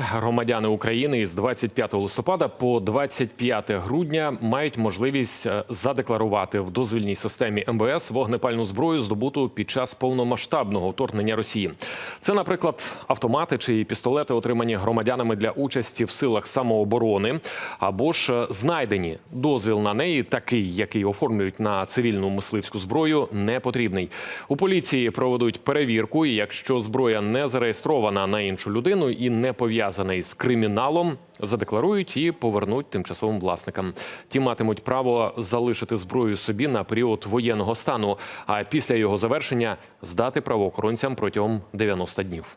Громадяни України з 25 листопада по 25 грудня мають можливість е, задекларувати в дозвільній системі МВС вогнепальну зброю, здобуту під час повномасштабного вторгнення Росії. Це, наприклад, автомати чи пістолети, отримані громадянами для участі в силах самооборони, або ж е, знайдені дозвіл на неї, такий, який оформлюють на цивільну мисливську зброю, не потрібний. У поліції проведуть перевірку. І якщо зброя не зареєстрована на іншу людину і не пов'язана із криміналом, задекларують і повернуть тимчасовим власникам. Ті матимуть право залишити зброю собі на період воєнного стану, а після його завершення здати правоохоронцям протягом 90 днів.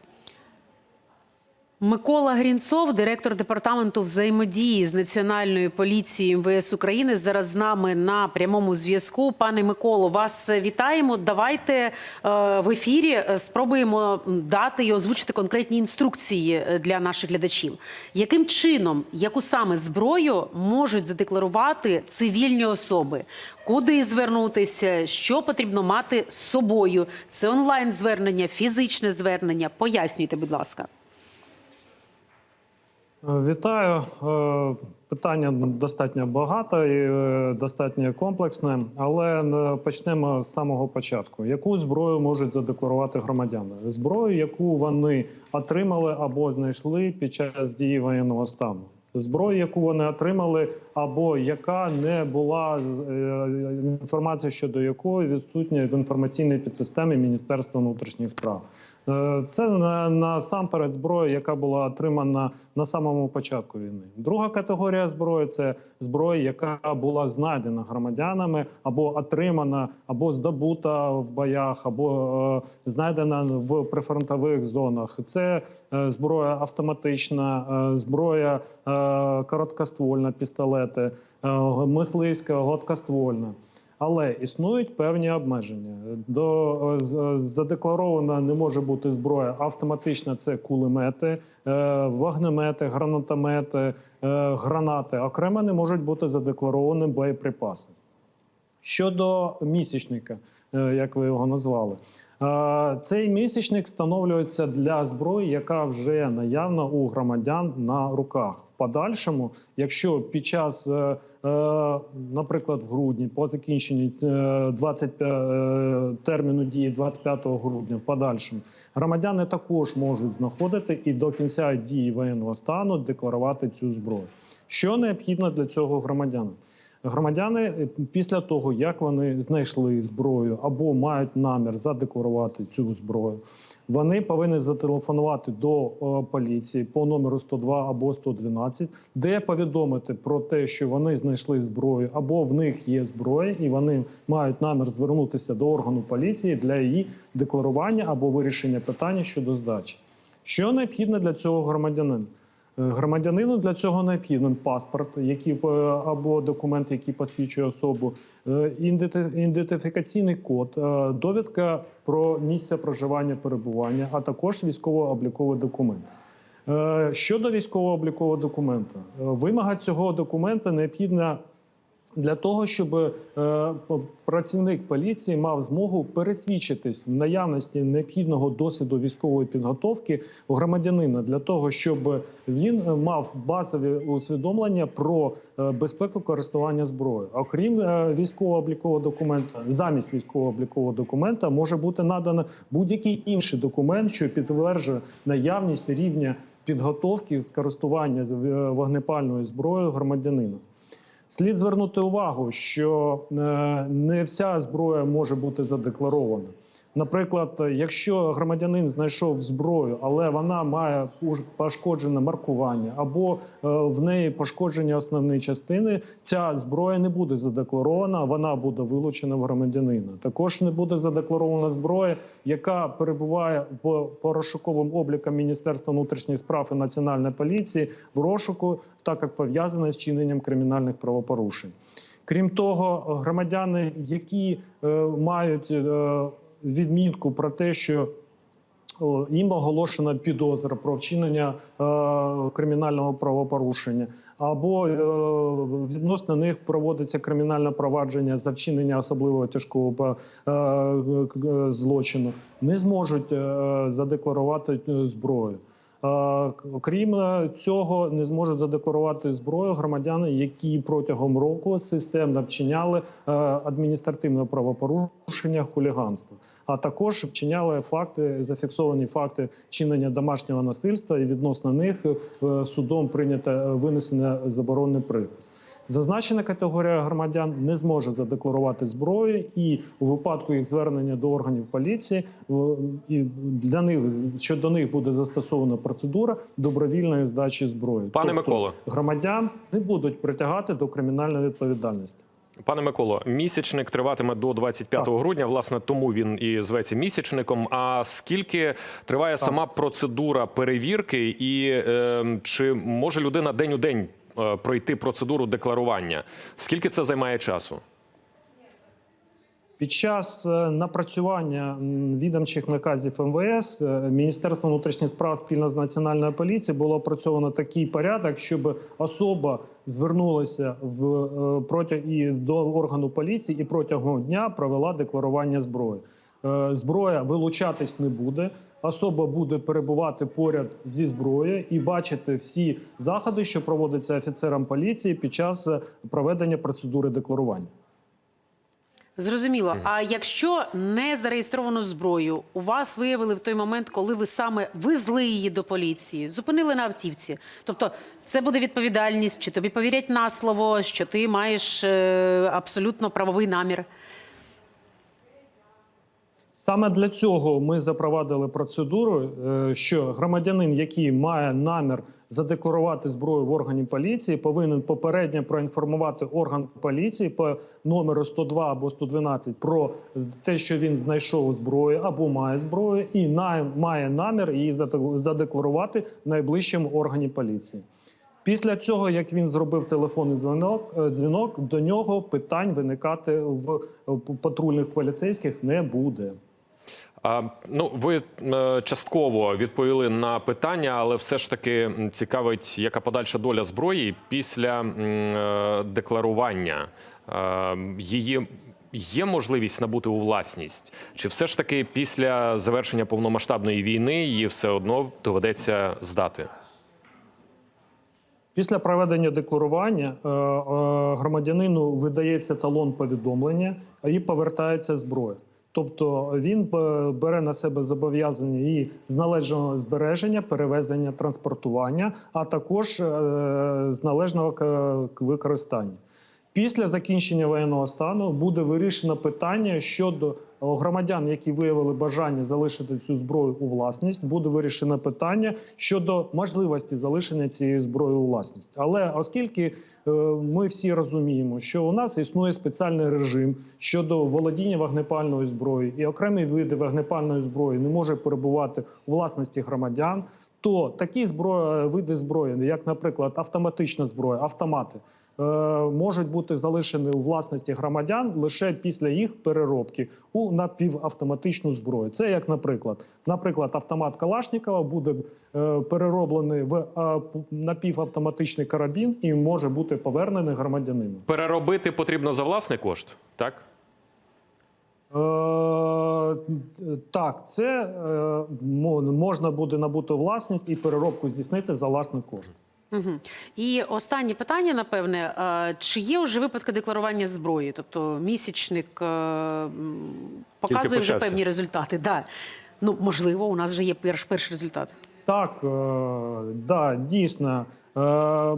Микола Грінцов, директор департаменту взаємодії з національною поліцією МВС України, зараз з нами на прямому зв'язку. Пане Миколо, вас вітаємо. Давайте е, в ефірі е, спробуємо дати і озвучити конкретні інструкції е, для наших глядачів. Яким чином, яку саме зброю можуть задекларувати цивільні особи? Куди звернутися? Що потрібно мати з собою? Це онлайн звернення, фізичне звернення. Пояснюйте, будь ласка. Вітаю. Е, Питання достатньо багато і е, достатньо комплексне, але е, почнемо з самого початку. Яку зброю можуть задекларувати громадяни? Зброю, яку вони отримали або знайшли під час дії воєнного стану. Зброю, яку вони отримали, або яка не була інформація щодо якої відсутня в інформаційній підсистемі Міністерства внутрішніх справ. Це насамперед зброя, яка була отримана на самому початку війни. Друга категорія зброї це зброя, яка була знайдена громадянами, або отримана, або здобута в боях, або е, знайдена в прифронтових зонах. Це е, зброя автоматична, е, зброя е, короткоствольна, пістолети, е, мисливська, гладкоствольна. Але існують певні обмеження. До задекларована не може бути зброя автоматична. Це кулемети, вогнемети, гранатомети, гранати. Окремо не можуть бути задекларовані боєприпаси. Щодо місячника, як ви його назвали, цей місячник встановлюється для зброї, яка вже наявна у громадян на руках. В подальшому, якщо під час наприклад, в грудні по закінченні 20 терміну дії 25 грудня в подальшому громадяни також можуть знаходити і до кінця дії воєнного стану декларувати цю зброю. Що необхідно для цього громадянам? Громадяни після того, як вони знайшли зброю або мають намір задекларувати цю зброю, вони повинні зателефонувати до поліції по номеру 102 або 112, де повідомити про те, що вони знайшли зброю, або в них є зброя, і вони мають намір звернутися до органу поліції для її декларування або вирішення питання щодо здачі. Що необхідно для цього громадянина? Громадянину для цього необхідний паспорт, який або документ, який посвідчує особу, ідентифікаційний код, довідка про місце проживання перебування, а також військово-обліковий документ. Щодо військово-облікового документа, вимога цього документа необхідна. Для того щоб е, працівник поліції мав змогу пересвідчитись в наявності необхідного досвіду військової підготовки у громадянина для того, щоб він мав базові усвідомлення про е, безпеку користування зброєю. Окрім е, військово-облікового документа, замість військово-облікового документа може бути надано будь-який інший документ, що підтверджує наявність рівня підготовки з користування вогнепальною зброєю громадянина. Слід звернути увагу, що е, не вся зброя може бути задекларована. Наприклад, якщо громадянин знайшов зброю, але вона має пошкоджене маркування, або е, в неї пошкодження основної частини, ця зброя не буде задекларована, вона буде вилучена в громадянина. Також не буде задекларована зброя, яка перебуває в розшуковим облікам Міністерства внутрішніх справ і національної поліції в розшуку, так як пов'язана з чиненням кримінальних правопорушень. Крім того, громадяни, які е, мають е, відмітку про те, що їм оголошена підозра про вчинення е, кримінального правопорушення, або е, відносно них проводиться кримінальне провадження за вчинення особливо тяжкого е, злочину, не зможуть задекларувати зброю. Крім е, цього, не зможуть задекларувати зброю громадяни, які протягом року системно вчиняли е, адміністративне правопорушення хуліганства. А також вчиняли факти, зафіксовані факти чинення домашнього насильства, і відносно них е, судом прийнято винесене заборонний припис. Зазначена категорія громадян не зможе задекларувати зброю, і у випадку їх звернення до органів поліції і для них щодо них буде застосована процедура добровільної здачі зброї. Пане Тобто Миколо. громадян не будуть притягати до кримінальної відповідальності. Пане Миколо, місячник триватиме до 25 Так. грудня. Власне, тому він і зветься місячником. А скільки триває сама процедура перевірки, і е, чи може людина день у день пройти процедуру декларування? Скільки це займає часу? Під час е, напрацювання відомчих наказів МВС е, Міністерство внутрішніх справ спільно з національною поліцією було опрацьовано такий порядок, щоб особа звернулася в е, проти і до органу поліції і протягом дня провела декларування зброї. Е, Зброя вилучатись не буде. Особа буде перебувати поряд зі зброєю і бачити всі заходи, що проводяться офіцером поліції під час е, проведення процедури декларування. Зрозуміло. А якщо не зареєстровано зброю, у вас виявили в той момент, коли ви саме везли її до поліції, зупинили на автівці. Тобто, це буде відповідальність, чи тобі повірять на слово, що ти маєш е, абсолютно правовий намір. Саме для цього ми запровадили процедуру, е, що громадянин, який має намір задекларувати зброю в органі поліції, повинен попередньо проінформувати орган поліції по номеру 102 або 112 про те, що він знайшов зброю або має зброю, і має намір її заде- задекларувати в найближчому органі поліції. Після цього, як він зробив телефонний дзвінок, е, дзвінок до нього питань виникати в патрульних поліцейських не буде. Ну, ви е, частково відповіли на питання, але все ж таки цікавить, яка подальша доля зброї після е, декларування. Е, її є можливість набути у власність? Чи все ж таки після завершення повномасштабної війни її все одно доведеться здати? Після проведення декларування громадянину видається талон повідомлення і повертається зброя. Тобто він е, бере на себе зобов'язання і з належного збереження, перевезення, транспортування, а також е, з належного використання. Після закінчення воєнного стану буде вирішено питання щодо громадян, які виявили бажання залишити цю зброю у власність. Буде вирішено питання щодо можливості залишення цієї зброї у власність. Але оскільки е, ми всі розуміємо, що у нас існує спеціальний режим щодо володіння вогнепальною зброєю, і окремі види вогнепальної зброї не може перебувати у власності громадян. То такі зброї, види зброї, як, наприклад, автоматична зброя, автомати, е, можуть бути залишені у власності громадян лише після їх переробки у напівавтоматичну зброю. Це як, наприклад, наприклад, автомат Калашникова буде е, перероблений в е, напівавтоматичний карабін і може бути повернений громадянину. Переробити потрібно за власний кошт, так? Е, так, це е, можна буде набути власність і переробку здійснити за власний кошт. Угу. І останнє питання, напевне, е, чи є вже випадки декларування зброї? Тобто місячник е, показує вже певні результати. Да. Ну, можливо, у нас вже є перш, перший результат. Так, е, да, дійсно.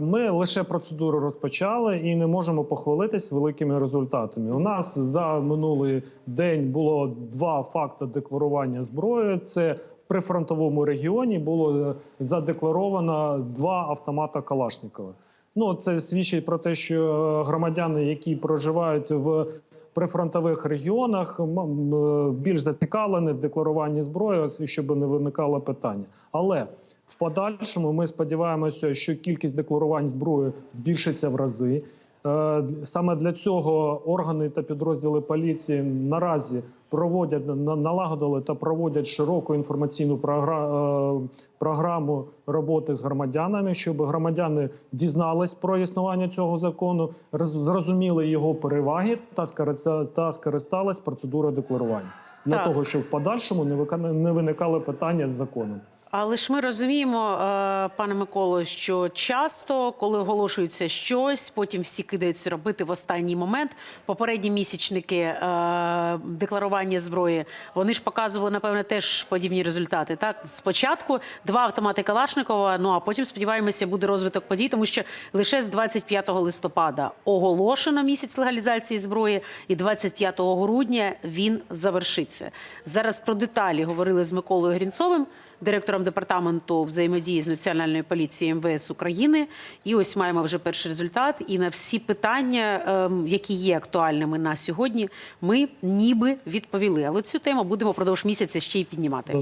Ми лише процедуру розпочали і не можемо похвалитись великими результатами. У нас за минулий день було два факти декларування зброї. Це прифронтовому регіоні було е, задекларовано два автомата Калашникова. Ну це свідчить про те, що е, громадяни, які проживають в прифронтових регіонах, м, більш зацікавлені в декларуванні зброї, щоб не виникало питання. Але в подальшому ми сподіваємося, що кількість декларувань зброї збільшиться в рази. Е, Саме для цього органи та підрозділи поліції наразі проводять на- налагодили та проводять широку інформаційну е, програму роботи з громадянами, щоб громадяни дізнались про існування цього закону, роз- зрозуміли його переваги та скориста- та скористались процедурою декларування для Так. того, щоб в подальшому не виникали питання з законом. Але ж ми розуміємо, е, пане Миколо, що часто, коли оголошується щось, потім всі кидаються робити в останній момент. Попередні місячники е, декларування зброї вони ж показували, напевне, теж подібні результати. Так, спочатку два автомати Калашникова. Ну а потім сподіваємося, буде розвиток подій, тому що лише з 25 листопада оголошено місяць легалізації зброї, і 25 грудня він завершиться. Зараз про деталі говорили з Миколою Грінцовим директором департаменту взаємодії з національною поліцією МВС України. І ось маємо вже перший результат. І на всі питання, ем, які є актуальними на сьогодні, ми ніби відповіли. Але цю тему будемо впродовж місяця ще й піднімати.